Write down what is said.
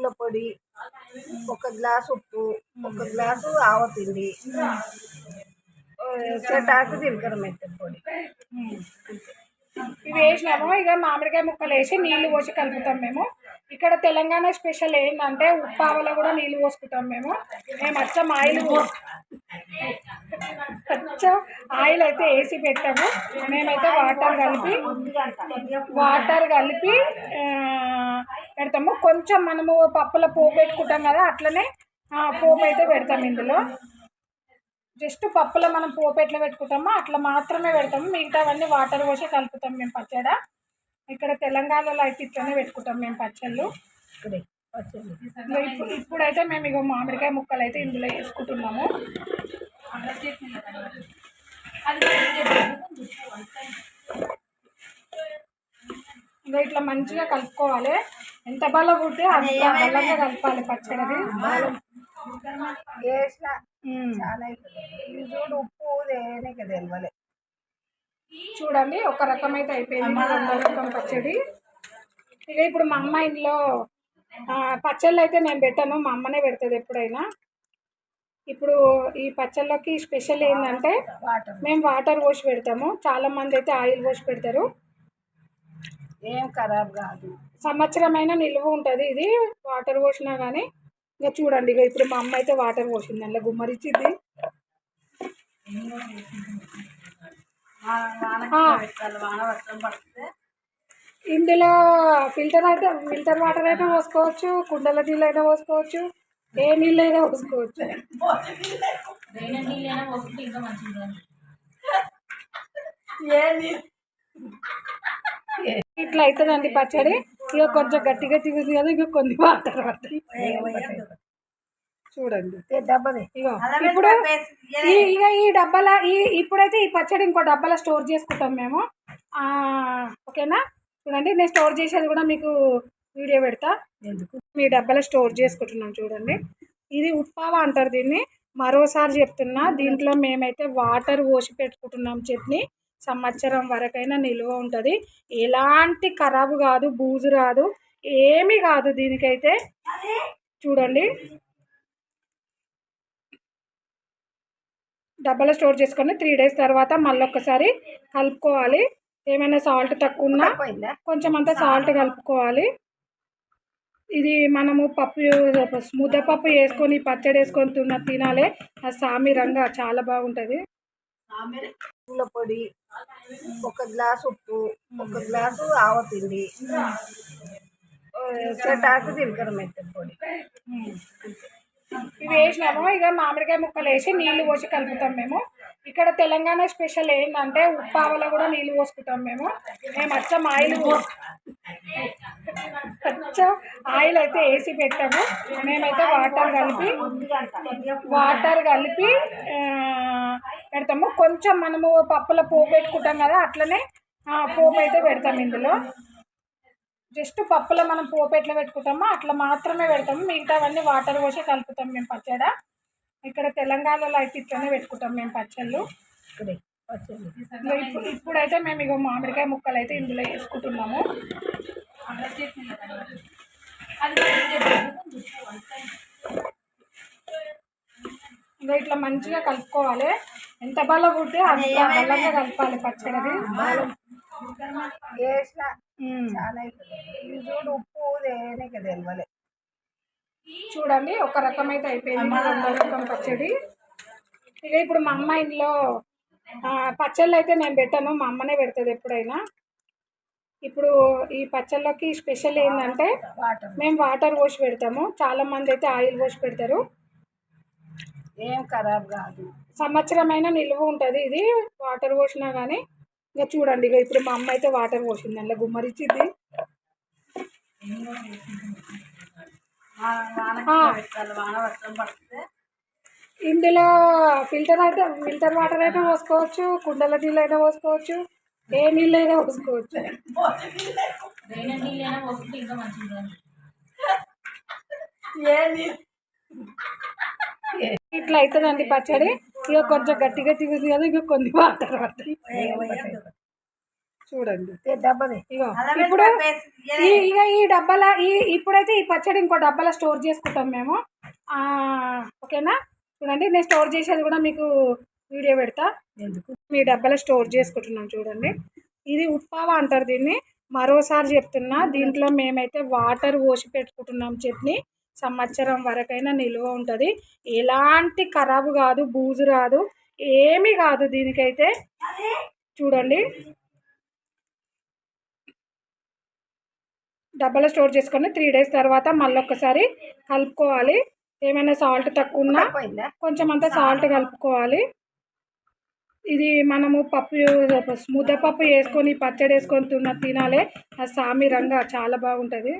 పుల్ల పొడి ఒక గ్లాసు ఉప్పు ఒక గ్లాసు ఆవపిండి చెటాకు జీలకర్ర మెంతుల పొడి. ఇవి వేసినాము. ఇక మామిడికాయ ముక్కలు వేసి నీళ్ళు పోసి కలుపుతాం మేము. ఇక్కడ తెలంగాణ స్పెషల్ ఏంటంటే ఉప్పావలో కూడా నీళ్ళు పోసుకుంటాం మేము. మేము అచ్చం ఆయిల్ అచ్చం ఆయిల్ అయితే వేసి పెట్టాము. మేమైతే వాటర్ కలిపి వాటర్ కలిపి పెడతాము. కొంచెం మనము పప్పుల పోపు పెట్టుకుంటాం కదా అట్లనే పోపు అయితే పెడతాం ఇందులో. జస్ట్ పప్పులో మనం పోపు ఎట్లా పెట్టుకుంటామో అట్లా మాత్రమే పెడతాము. మిగతావన్నీ వాటర్ పోసి కలుపుతాం మేము పచ్చడ. ఇక్కడ తెలంగాణలో అయితే ఇట్లనే పెట్టుకుంటాం మేము పచ్చళ్ళు. ఇప్పుడు ఇప్పుడైతే మేము ఇగో మామిడికాయ ముక్కలు అయితే ఇందులో వేసుకుంటున్నాము. ఇంకా ఇట్లా మంచిగా కలుపుకోవాలి. ఎంత బల్ల పుడితే అంత బలంగా కలపాలి పచ్చడిది. చూడు ఉప్పు తెలవలే. చూడండి ఒక రకం అయితే అయిపోయింది రెండో రకం పచ్చడి. ఇక ఇప్పుడు మా అమ్మ ఇంట్లో పచ్చళ్ళు అయితే నేను పెట్టాను. మా అమ్మనే పెడుతుంది ఎప్పుడైనా. ఇప్పుడు ఈ పచ్చళ్ళకి స్పెషల్ ఏంటంటే మేము వాటర్ పోసి పెడతాము. చాలా మంది అయితే ఆయిల్ పోసి పెడతారు. ఏం ఖరాబ్ కాదు. సంవత్సరమైన నిల్వ ఉంటుంది ఇది. వాటర్ పోసినా కానీ ఇక చూడండి ఇక ఇప్పుడు మా అమ్మ అయితే వాటర్ పోసింది. అందులో గుమ్మరిచ్చింది ఆ. వాన వర్షం పడితే ఇందులో ఫిల్టర్ అయితే ఫిల్టర్ వాటర్ అయినా పోసుకోవచ్చు కుండల నీళ్ళు అయినా పోసుకోవచ్చు ఏ నీళ్ళు అయినా పోసుకోవచ్చు. ఇట్లా అవుతుందండి పచ్చడి. ఇక కొంచెం గట్టి గట్టిగా ఉంది కదా ఇక కొన్ని వాటర్ పడతాయి. చూడండి. డబ్బది ఇగో ఇప్పుడు ఈ ఇక ఈ డబ్బాల ఈ ఇప్పుడైతే ఈ పచ్చడి ఇంకో డబ్బాలో స్టోర్ చేసుకుంటాం మేము. ఓకేనా? చూడండి నేను స్టోర్ చేసేది కూడా మీకు వీడియో పెడతా. ఎందుకు? మీ డబ్బాలో స్టోర్ చేసుకుంటున్నాం చూడండి. ఇది ఉప్పావ అంటారు దీన్ని. మరోసారి చెప్తున్నా దీంట్లో మేమైతే వాటర్ పోసి పెట్టుకుంటున్నాం చట్నీ. సంవత్సరం వరకైనా నిల్వ ఉంటుంది. ఎలాంటి ఖరాబు కాదు బూజు రాదు. ఏమీ కాదు దీనికైతే. చూడండి. డబ్బాలో స్టోర్ చేసుకొని త్రీ డేస్ తర్వాత మళ్ళీ ఒక్కసారి కలుపుకోవాలి. ఏమైనా సాల్ట్ తక్కువ ఉన్నా కొంచెం అంతా సాల్ట్. కలుపుకోవాలి. ఇది మనము పప్పు ముద్దపప్పు వేసుకొని పచ్చడి వేసుకొని తిన్న తినాలి. అది సామి రంగా చాలా బాగుంటుంది. పుల్ల పొడి ఒక గ్లాసు ఉప్పు ఒక గ్లాసు ఆవపిండి చెటాకు జీలకర్ర మెంతుల పొడి. ఇవి వేసినాము. ఇక మామిడికాయ ముక్కలు వేసి నీళ్ళు పోసి కలుపుతాం మేము. ఇక్కడ తెలంగాణ స్పెషల్ ఏంటంటే ఉప్పావల కూడా నీళ్ళు పోసుకుంటాం మేము. మేము అచ్చం ఆయిల్ పోస్- అచ్చం ఆయిల్ అయితే వేసి పెట్టాము. మేమైతే వాటర్ కలిపి వాటర్ కలిపి పెడతాము. కొంచెం మనము పప్పుల పోపు పెట్టుకుంటాం కదా అట్లనే పోపు అయితే పెడతాం ఇందులో. జస్ట్ పప్పులో మనం పోపు ఎట్లా పెట్టుకుంటామో? అట్లా మాత్రమే పెడతాము. మిగతావన్నీ వాటర్ పోసి కలుపుతాం మేము పచ్చడ. ఇక్కడ తెలంగాణలో అయితే ఇట్లనే పెట్టుకుంటాం మేము పచ్చళ్ళు. పచ్చడి ఇప్పుడు ఇప్పుడైతే మేము ఇగో మామిడికాయ ముక్కలు అయితే ఇందులో వేసుకుంటున్నాము. ఇంకా ఇట్లా మంచిగా కలుపుకోవాలి. ఎంత బల్ల పుడితే అంత బలంగా కలపాలి పచ్చడిది. వేసిన. చాలా చూడు ఉప్పు దేనికి తెలవలే. చూడండి ఒక రకం అయితే అయిపోయింది రెండో రకం పచ్చడి. ఇక ఇప్పుడు మా అమ్మ ఇంట్లో పచ్చళ్ళు అయితే నేను పెట్టాను. మా అమ్మనే పెడుతుంది ఎప్పుడైనా. ఇప్పుడు ఈ పచ్చళ్ళకి స్పెషల్ ఏంటంటే వాటర్. మేము వాటర్ పోసి పెడతాము. చాలా మంది అయితే ఆయిల్ పోసి పెడతారు. ఏం ఖరాబ్ కాదు. సంవత్సరమైన నిల్వ ఉంటుంది ఇది. వాటర్ పోసినా కానీ ఇక చూడండి ఇక ఇప్పుడు మా అమ్మ అయితే వాటర్ పోసింది అందులో గుమ్మరిచ్చింది ఇందులో ఫిల్టర్ అయితే ఫిల్టర్ వాటర్ అయినా పోసుకోవచ్చు కుండల నీళ్ళు అయినా పోసుకోవచ్చు ఏ నీళ్ళు అయినా పోసుకోవచ్చు. ఏంది ఇట్లా అవుతుందండి పచ్చడి. ఇక కొంచెం గట్టి గట్టిగా ఉంది కదా ఇక కొన్ని వాటర్ పడతాయి. చూడండి. ఇగో ఇప్పుడు ఇక ఈ డబ్బాల ఈ ఇప్పుడైతే ఈ పచ్చడి ఇంకో డబ్బాలో స్టోర్ చేసుకుంటాం మేము. ఓకేనా? చూడండి నేను స్టోర్ చేసేది కూడా మీకు వీడియో పెడతా. ఎందుకు? మీ డబ్బాలో స్టోర్ చేసుకుంటున్నాం చూడండి. ఇది ఉప్పావా అంటారు దీన్ని. మరోసారి చెప్తున్నా దీంట్లో మేమైతే వాటర్ పోసి పెట్టుకుంటున్నాం చట్నీ. సంవత్సరం వరకైనా నిల్వ ఉంటుంది. ఎలాంటి ఖరాబు కాదు బూజు రాదు ఏమీ కాదు దీనికైతే. చూడండి. డబ్బాలో స్టోర్ చేసుకొని త్రీ డేస్ తర్వాత మళ్ళీ ఒక్కసారి కలుపుకోవాలి. ఏమైనా సాల్ట్ తక్కువ ఉన్నా కొంచెం అంతా సాల్ట్ కలుపుకోవాలి. ఇది మనము పప్పు ముద్దపప్పు వేసుకొని పచ్చడి వేసుకొని తిన తినాలి. ఆ సామి రంగా చాలా బాగుంటుంది.